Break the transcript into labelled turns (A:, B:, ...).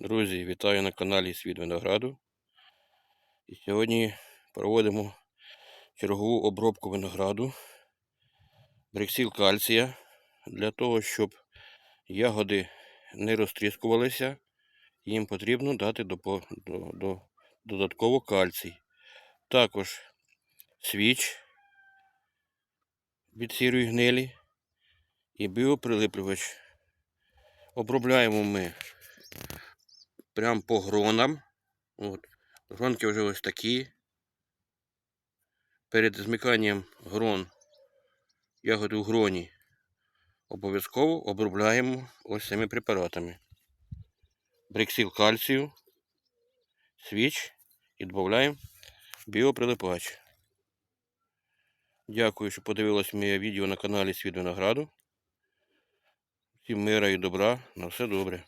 A: Друзі, вітаю на каналі Світ Винограду. І сьогодні проводимо чергову обробку винограду. Бриксіл кальція для того, щоб ягоди не розтріскувалися, їм потрібно дати допо- до, до, додатково кальцій. Також свіч від сірої гнилі і біоприлиплювач. Обробляємо ми прям по гронам. От. Гронки вже ось такі. Перед змиканням грон, ягоди у гроні, обов'язково обробляємо ось цими препаратами. Бриксіл кальцію, свіч і додаємо біоприлипач. Дякую, що подивились моє відео на каналі Світ Винограду. Всім мира і добра. На все добре.